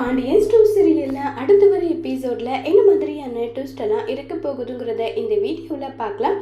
பாண்டியன் ஸ்டூ சீரியலில் அடுத்து வர எபிசோடில் என்ன மாதிரியான ட்விஸ்டெல்லாம் இருக்க போகுதுங்கிறத இந்த வீடியோவில் பார்க்கலாம்.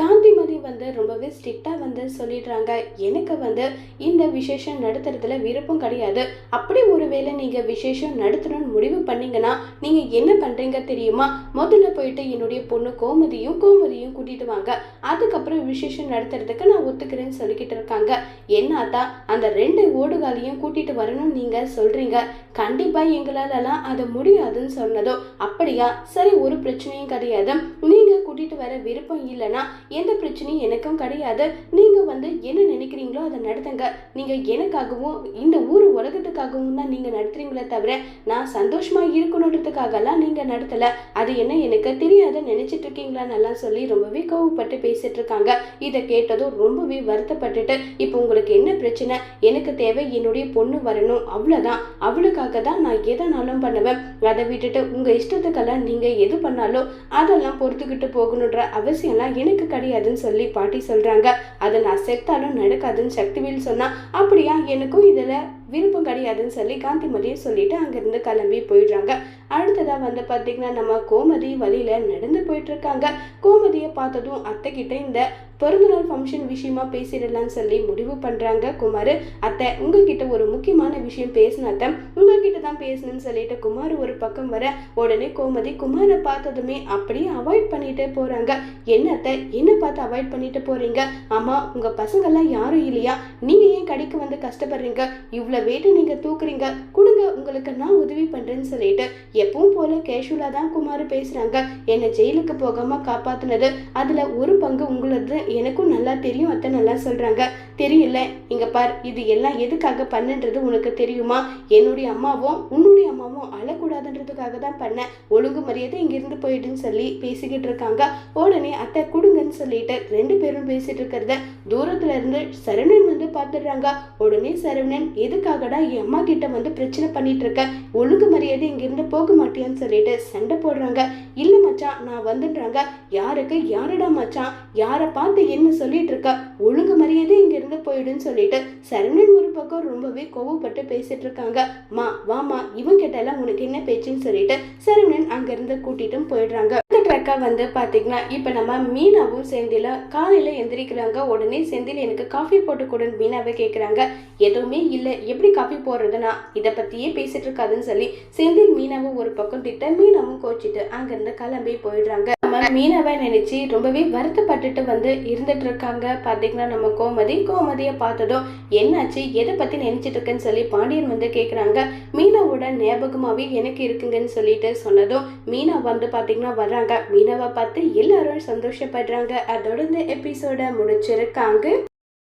காந்திமதி வந்து ரொம்பவே ஸ்ட்ரிக்டாக வந்து சொல்லிடுறாங்க. எனக்கு வந்து இந்த விசேஷம் நடத்துறதுல விருப்பம் கிடையாது. அப்படி ஒருவேளை நீங்கள் விசேஷம் நடத்தணும்னு முடிவு பண்ணீங்கன்னா நீங்கள் என்ன பண்ணுறீங்க தெரியுமா? முதல்ல போயிட்டு என்னுடைய பொண்ணு கோமதியும் கோமதியும் கூட்டிட்டு வாங்க. அதுக்கப்புறம் விசேஷம் நடத்துறதுக்கு நான் ஒத்துக்கிறேன்னு சொல்லிக்கிட்டு இருக்காங்க. என்னத்தா அந்த ரெண்டு ஓடுகாலையும் கூட்டிட்டு வரணும்னு நீங்கள் சொல்கிறீங்க கண்டிப்பாக எங்களாலலாம் அது முடியாதுன்னு சொன்னதோ அப்படியா? சரி ஒரு பிரச்சனையும் கிடையாது நீங்கள் கூட்டிட்டு வர விருப்பம் இல்லைன்னா எந்த பிரச்சனையும் எனக்கும் கிடையாது. நீங்கள் வந்து என்ன நினைக்கிறீங்களோ அதை நடத்துங்க. நீங்கள் எனக்காகவும் இந்த ஊர் உலகத்துக்காகவும் தான் நீங்கள் நடத்துறீங்களே தவிர நான் சந்தோஷமாக இருக்கணுன்றதுக்காகலாம் நீங்கள் நடத்தலை. அது என்ன எனக்கு தெரியாத நினச்சிட்டு இருக்கீங்களான்னு எல்லாம் சொல்லி ரொம்பவே கோவப்பட்டு பேசிட்டு இருக்காங்க. இதை கேட்டதும் ரொம்பவே வருத்தப்பட்டுட்டு இப்போ உங்களுக்கு என்ன பிரச்சனை? எனக்கு தேவை என்னுடைய பொண்ணு வரணும். அவ்வளோதான் அவளுக்காக தான் நான் எதனாலும் பண்ணுவேன். அதை விட்டுட்டு உங்கள் இஷ்டத்துக்கெல்லாம் நீங்கள் எது பண்ணாலும் அதெல்லாம் பொறுத்துக்கிட்டு போகணுன்ற அவசியம்லாம் எனக்கு கிடையாதுன்னு சொல்லி பாட்டி சொல்கிறாங்க அதை நான் செத்தாலும் நடக்காதுன்னு சக்திவேல் சொன்னால் அப்படியா எனக்கும் இதில் விருப்பம் கிடையாதுன்னு சொல்லி காந்திமதியும் சொல்லிட்டு அங்கேருந்து கிளம்பி போயிடுறாங்க. அடுத்ததாக வந்து பார்த்திங்கன்னா நம்ம கோமதி வழியில் நடந்து போயிட்டுருக்காங்க. கோமதியை பார்த்ததும் அத்தை கிட்ட இந்த பிறந்தநாள் ஃபங்க்ஷன் விஷயமா பேசிடலாம்னு சொல்லி முடிவு பண்ணுறாங்க குமார். அத்தை உங்ககிட்ட ஒரு முக்கியமான விஷயம் பேசின அத்தை. உங்ககிட்ட தான் பேசணும்னு சொல்லிட்டு குமார் ஒரு பக்கம் வர உடனே கோமதி குமாரை பார்த்ததுமே அப்படியே அவாய்ட் பண்ணிட்டே போகிறாங்க என்ன அத்தை என்ன பார்த்து அவாய்ட் பண்ணிட்டு போகிறீங்க ஆமாம் உங்கள் பசங்கள்லாம் யாரும் இல்லையா? நீங்கள் ஏன் கடைக்கு வந்து கஷ்டப்படுறீங்க? இவ்வளோ வீட்டை நீங்கள் தூக்குறீங்க கொடுங்க உங்களுக்கு நான் உதவி பண்ணுறேன்னு சொல்லிட்டு எப்பவும் போல கேஷுவலாக தான் குமார் பேசுகிறாங்க என்னை ஜெயிலுக்கு போகாமல் காப்பாற்றினது அதில் ஒரு பங்கு உங்களது. எனக்கும் நல்லா தெரியும் அத்தை நல்லா சொல்கிறாங்க தெரியல இங்கே பார் இது எல்லாம் எதுக்காக பண்ணுன்றது உனக்கு தெரியுமா? என்னுடைய அம்மாவும் உன்னுடைய அம்மாவும் அழக்கூடாதுன்றதுக்காக தான் பண்ணேன். ஒழுங்கு மரியாதை இங்கிருந்து போயிடுன்னு சொல்லி பேசிக்கிட்டு இருக்காங்க. உடனே அத்தை கொடுங்கன்னு சொல்லிட்டு ரெண்டு பேரும் பேசிட்டு இருக்கிறத தூரத்துல இருந்து சரவணன் வந்து பார்த்துடுறாங்க. உடனே சரவணன் எதுக்காக எதுக்காகடா என் அம்மா கிட்ட வந்து பிரச்சனை பண்ணிட்டு இருக்க. ஒழுங்கு மரியாதை இங்கிருந்து போக மாட்டியான்னு சொல்லிட்டு சண்டை போடுறாங்க. இல்ல மச்சான் நான் வந்துடுறாங்க. யாருக்கு? யாருடா மச்சான்? யாரை பார்த்து என்ன சொல்லிட்டு இருக்க? ஒழுங்கு மரியாதை இங்கிருந்து போயிடுன்னு சொல்லிட்டு சரவணன் ஒரு பக்கம் ரொம்பவே கோவப்பட்டு பேசிட்டு இருக்காங்க. மா வாமா இவன் கிட்ட எல்லாம் உனக்கு என்ன பேச்சுன்னு சொல்லிட்டு சரவணன் அங்கிருந்து கூட்டிட்டும் போயிடுறாங்க. இந்த வந்து பார்த்தீங்கன்னா இப்போ நம்ம மீனாவும் செந்தில காலையில் எந்திரிக்கிறாங்க. உடனே செந்தில் எனக்கு காஃபி போட்டு கொடுன்னு மீனாவை கேட்குறாங்க எதுவுமே இல்லை. எப்படி காஃபி போடுறதுனா இதை பற்றியே பேசிட்டு இருக்காதுன்னு சொல்லி செந்தில் மீனாவும் ஒரு பக்கம் திட்ட மீனாவும் கோச்சிட்டு அங்கேருந்து கிளம்பி போயிடுறாங்க. நம்ம மீனவை நினைச்சு ரொம்பவே வருத்தப்பட்டுட்டு வந்து இருந்துட்டு இருக்காங்க. பாத்தீங்கன்னா நம்ம கோமதி கோமதியை பார்த்ததும் என்னாச்சு? எதை பத்தி நினைச்சிட்டு இருக்கேன்னு சொல்லி பாண்டியன் வந்து கேக்குறாங்க. மீனாவோட ஞாபகமாவே எனக்கு இருக்குங்கன்னு சொல்லிட்டு சொன்னதும் மீனா வந்து பாத்தீங்கன்னா வர்றாங்க. மீனாவை பார்த்து எல்லாரும் சந்தோஷப்படுறாங்க. அதோட இந்த எபிசோட முடிச்சிருக்காங்க.